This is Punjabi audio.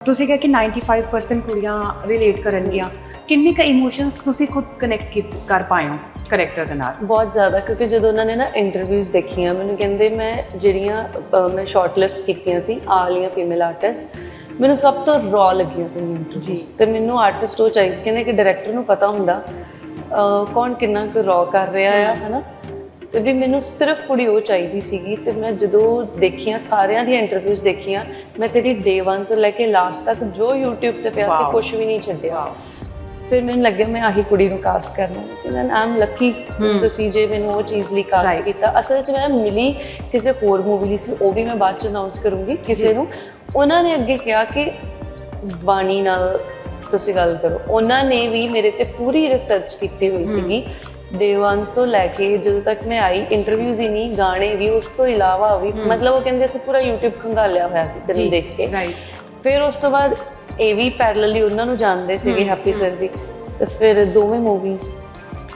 ਤੁਸੀਂ ਕਿਹਾ ਕਿ 95% ਕੁੜੀਆਂ ਰਿਲੇਟ ਕਰਨਗੀਆਂ। ਕਿੰਨੇ ਕ ਇਮੋਸ਼ਨਸ ਤੁਸੀਂ ਖੁਦ ਕਨੈਕਟ ਕਰ ਪਾਏ ਹੋ ਕੈਰੈਕਟਰ ਦੇ ਨਾਲ? ਬਹੁਤ ਜ਼ਿਆਦਾ ਕਿਉਂਕਿ ਜਦੋਂ ਉਹਨਾਂ ਨੇ ਨਾ ਇੰਟਰਵਿਊਜ਼ ਦੇਖੀਆਂ ਮੈਨੂੰ ਕਹਿੰਦੇ ਮੈਂ ਜਿਹੜੀਆਂ ਅਹ, ਮੈਂ ਸ਼ਾਰਟਲਿਸਟ ਕੀਤੀਆਂ ਸੀ ਆਹ ਵਾਲੀਆਂ ਫੀਮੇਲ ਆਰਟਿਸਟ ਮੈਨੂੰ ਸਭ ਤੋਂ ਰॉ ਲੱਗੀਆਂ ਤੇ ਇੰਟਰਵਿਊਜ਼। ਤੇ ਮੈਨੂੰ ਆਰਟਿਸਟ ਉਹ ਚਾਹੀਦੀ ਕਹਿੰਦੇ ਕਿ ਡਾਇਰੈਕਟਰ ਨੂੰ ਪਤਾ ਹੁੰਦਾ ਕੌਣ ਕਿੰਨਾ ਕੁ ਰॉ ਕਰ ਰਿਹਾ ਆ ਹਨਾ? ਤੇ ਵੀ ਮੈਨੂੰ ਸਿਰਫ ਕੁੜੀ ਉਹ ਚਾਹੀਦੀ ਸੀਗੀ ਤੇ ਮੈਂ ਜਦੋਂ ਦੇਖੀਆਂ ਸਾਰਿਆਂ ਦੀਆਂ ਇੰਟਰਵਿਊਜ਼ ਦੇਖੀਆਂ ਮੈਂ ਤੇਰੀ ਡੇ 1 ਤੋਂ ਲੈ ਕੇ ਲਾਸਟ ਤੱਕ ਜੋ YouTube ਤੇ ਪਿਆ ਸੀ. ਕੁਝ ਵੀ ਨਹੀਂ ਛੱਡਿਆ। ਫਿਰ ਮੈਨੂੰ ਲੱਗਿਆ ਮੈਂ ਆਹੀ ਕੁੜੀ ਨੂੰ ਕਾਸਟ ਕਰਨਾ ਤੇ ਮੈਂ ਆਮ ਲੱਕੀ ਤੁਸੀਂ ਜੇ ਮੈਨੂੰ ਉਹ ਚੀਜ਼ ਲਈ ਕਾਸਟ. ਕੀਤਾ। ਅਸਲ 'ਚ ਮੈਂ ਮਿਲੀ ਕਿਸੇ ਹੋਰ ਮੂਵੀ ਲਈ ਸੀ ਉਹ ਵੀ ਮੈਂ ਬਾਅਦ ਚ ਅਨਾਉਂਸ ਕਰੂੰਗੀ ਕਿਸੇ ਨੂੰ। ਉਹਨਾਂ ਨੇ ਅੱਗੇ ਕਿਹਾ ਕਿ ਬਾਣੀ ਨਾਲ ਤੁਸੀਂ ਗੱਲ ਕਰੋ। ਉਹਨਾਂ ਨੇ ਵੀ ਮੇਰੇ ਤੇ ਪੂਰੀ ਰਿਸਰਚ ਕੀਤੀ ਹੋਈ ਸੀਗੀ। ਡੇ 1 ਤੋਂ ਲੈ ਕੇ ਜਦੋਂ ਤੱਕ ਮੈਂ ਆਈ ਇੰਟਰਵਿਊਜ਼ ਹੀ ਨਹੀਂ ਗਾਣੇ ਵੀ ਉਸ ਤੋਂ ਇਲਾਵਾ ਵੀ ਮਤਲਬ ਉਹ ਕਹਿੰਦੇ ਸੀ ਪੂਰਾ YouTube ਖੰਗਾਲਿਆ ਹੋਇਆ ਸੀ ਤੈਨੂੰ ਦੇਖ ਕੇ। ਰਾਈਟ ਫਿਰ ਉਸ ਤੋਂ ਬਾਅਦ ਇਹ ਵੀ ਪੈਰਲਲੀ ਉਹਨਾਂ ਨੂੰ ਜਾਣਦੇ ਸੀਗੇ ਹੈਪੀ ਸਰ ਤੇ ਫਿਰ ਦੋਵੇਂ ਮੂਵੀਜ਼